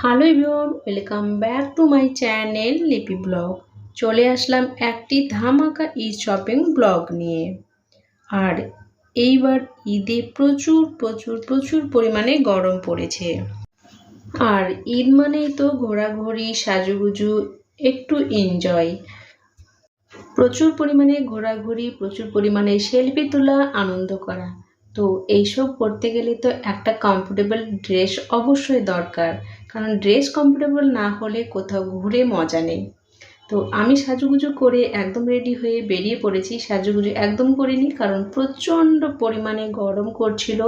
Hello everyone, welcome back to my channel Lipi vlog. চলে আসলাম একটি ধামাকা ঈদ শপিং ব্লগ নিয়ে। আর এইবার ঈদে প্রচুর প্রচুর প্রচুর পরিমাণে গরম পড়েছে। আর ঈদ মানেই তো ঘোরাঘুরি, সাজুগুজু, একটু এনজয় প্রচুর পরিমাণে ঘোরাঘুরি, প্রচুর পরিমাণে সেলফি তোলা, আনন্দ করা। তো এইসব করতে গেলে তো একটা কমফোর্টেবল ড্রেস অবশ্যই দরকার। কারণ ড্রেস কমফোর্টেবল না হলে কোথাও ঘুরে মজা নেই। তো আমি সাজুগুজু করে একদম রেডি হয়ে বেরিয়ে পড়েছি। সাজুগুজু একদম করিনি কারণ প্রচণ্ড পরিমাণে গরম করছিল।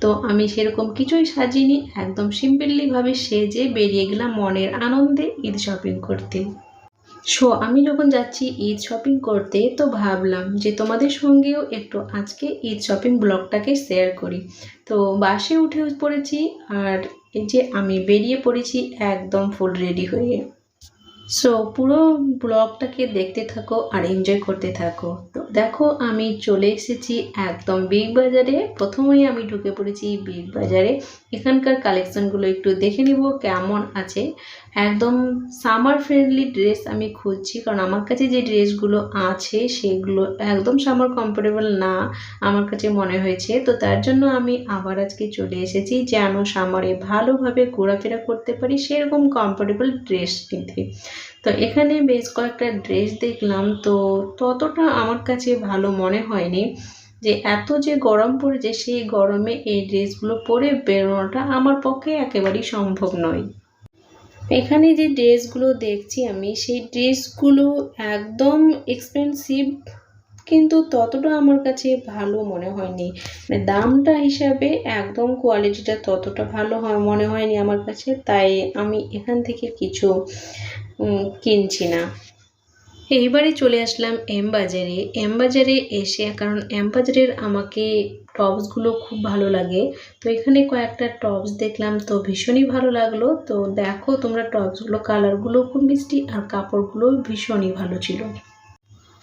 তো আমি সেরকম কিছুই সাজিনি। একদম সিম্পলিভাবে সেজে বেরিয়ে গেলাম মনের আনন্দে ঈদ শপিং করতে। সো আমি যখন যাচ্ছি ঈদ শপিং করতে, তো ভাবলাম যে তোমাদের সঙ্গেও একটু আজকে ঈদ শপিং ব্লগটাকে শেয়ার করি। তো বাসে উঠে পড়েছি আর এই যে আমি বেরিয়ে পড়েছি একদম ফুল রেডি হয়ে। সো পুরো ব্লগটাকে দেখতে থাকো আর এনজয় করতে থাকো। তো দেখো, আমি চলে এসেছি একদম বিগ বাজারে প্রথমেই আমি ঢুকে পড়েছি বিগ বাজারে এখানকার কালেকশনগুলো একটু দেখে নিব, কেমন আছে। একদম সামার ফ্রেন্ডলি ড্রেস আমি খুঁজছি কারণ আমার কাছে যে ড্রেসগুলো আছে, সেগুলো একদম সামার কমফোর্টেবল না আমার কাছে মনে হয়েছে। তো তার জন্য আমি আবার আজকে চলে এসেছি যেন সামারে ভালোভাবে ঘোরাফেরা করতে পারি সেরকম কমফোর্টেবল ড্রেস নিতে তো এখানে বেশ কয়েকটা ড্রেস দেখলাম। তো ততটা আমার কাছে ভালো মনে হয়নি যে এত যে গরম পড়েছে, সেই গরমে এই ড্রেসগুলো পরে বেরোনোটা আমার পক্ষে একেবারেই সম্ভব নয়। এখানে যে ড্রেসগুলো দেখছি আমি, সেই ড্রেসগুলো একদম এক্সপেন্সিভ কিন্তু ততটা আমার কাছে ভালো মনে হয়নি। মানে দামটা হিসাবে একদম কোয়ালিটিটা ততটা ভালো হয় মনে হয়নি আমার কাছে, তাই আমি এখান থেকে কিছু কিনছি না। এইবারে চলে আসলাম এম বাজারে এম বাজারে এসে, কারণ এম বাজারের আমাকে টপসগুলো খুব ভালো লাগে। তো এখানে কয়েকটা টপস দেখলাম, তো ভীষণই ভালো লাগল। তো দেখো তোমরা টপসগুলো, কালারগুলো খুব মিষ্টি আর কাপড়গুলো ভীষণই ভালো ছিল।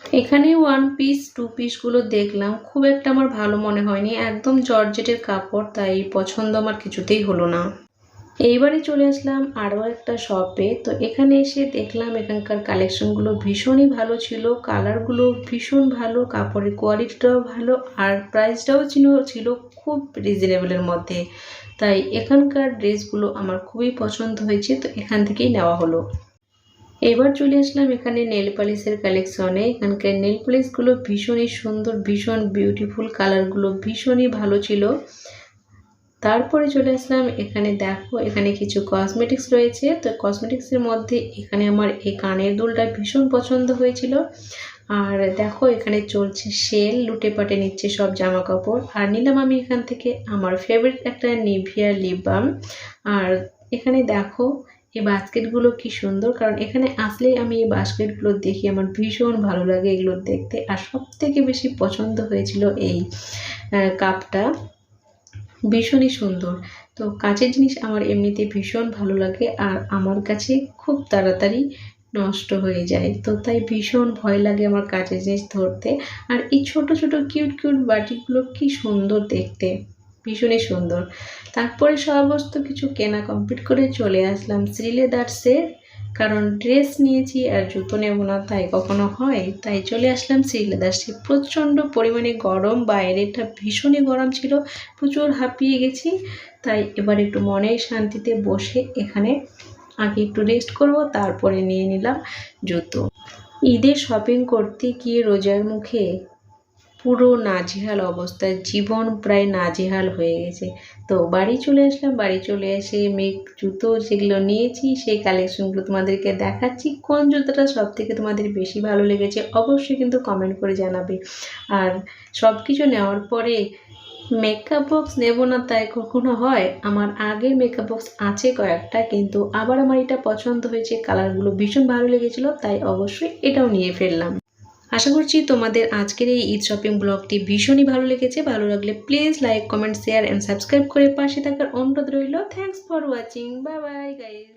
এখানে ওয়ান পিস টু পিসগুলো দেখলাম। খুব একটা আমার ভালো মনে হয়নি। একদম জর্জেটের কাপড়, তাই পছন্দ আমার কিছুতেই হলো না। এইবারে চলে আসলাম আরও একটা শপে তো এখানে এসে দেখলাম এখানকার কালেকশনগুলো ভীষণই ভালো ছিল কালারগুলো ভীষণ ভালো, কাপড়ের কোয়ালিটিটাও ভালো, আর প্রাইসটাও ছিল ছিল খুব রিজনেবলের মধ্যে। তাই এখানকার ড্রেসগুলো আমার খুবই পছন্দ হয়েছে, তো এখান থেকেই নেওয়া হলো। এবার চলে আসলাম এখানে নেল পালিশের কালেকশনে এখানকার নেল পালিশগুলো ভীষণই সুন্দর, ভীষণ বিউটিফুল কালারগুলো ভীষণই ভালো ছিল। তারপরে চলে আসলাম এখানে দেখো, এখানে কিছু কসমেটিক্স রয়েছে। তো কসমেটিক্সের মধ্যে এখানে আমার এই কানের দুলটা ভীষণ পছন্দ হয়েছিল। আর দেখো, এখানে চলছে সেল, লুটে পাটে নিচ্ছে সব জামা কাপড় আর নিলাম আমি এখান থেকে আমার ফেভারিট একটা নিভিয়া লিপ বাম আর এখানে দেখো, এই বাস্কেটগুলো কি সুন্দর, কারণ এখানে আসলেই আমি এই বাস্কেটগুলো দেখি, আমার ভীষণ ভালো লাগে এগুলো দেখতে। আর সব থেকে বেশি পছন্দ হয়েছিল এই কাপটা ভীষণই সুন্দর। তো কাচের জিনিস আমার এমনিতে ভীষণ ভালো লাগে আর আমার কাছে খুব তাড়াতাড়ি নষ্ট হয়ে যায়। তো তাই ভীষণ ভয় লাগে আমার কাচের জিনিস ধরতে। আর এই ছোট ছোট, কিউট কিউট বাটিগুলো কি সুন্দর দেখতে। ভীষণই সুন্দর। তারপরে সমস্ত কিছু কেনা কমপ্লিট করে চলে আসলাম শ্রীলেদার্সের কারণ ড্রেস নিয়েছি আর জুতো নেব না, তাই কখনো হয়। তাই চলে আসলাম শ্রীলেদার্সে প্রচণ্ড পরিমাণে গরম বাইরেটা ভীষণই গরম ছিল, প্রচুর হাঁপিয়ে গেছি। তাই এবার একটু মনের শান্তিতে বসে এখানে আগে একটু রেস্ট করব, তারপরে নিয়ে নিলাম জুতো। ঈদের শপিং করতে গিয়ে রোজার মুখে পুরো নাজেহাল অবস্থায় জীবন প্রায় নাজেহাল হয়ে গেছে। তো বাড়ি চলে আসলাম, বাড়ি চলে এসে মেঘ, জুতো যেগুলো নিয়েছি, সেই কালেকশনগুলো তোমাদেরকে দেখাচ্ছি। কোন জুতোটা সব থেকে তোমাদের বেশি ভালো লেগেছে অবশ্যই কিন্তু কমেন্ট করে জানাবে। আর সব কিছু নেওয়ার পরে মেকআপ বক্স নেব না তাই কখনো হয়? আমার আগের মেকআপ বক্স আছে কয়েকটা, কিন্তু আবার আমার এটা পছন্দ হয়েছে কালারগুলো ভীষণ ভালো লেগেছিলো, তাই অবশ্যই এটাও নিয়ে ফেললাম। আশা করছি তোমাদের আজকের এই ঈদ শপিং ব্লগটি ভীষণই ভালো লেগেছে। ভালো লাগলে please like comment share and subscribe করে পাশে থাকার অনুরোধ রইল। Thanks for watching bye bye guys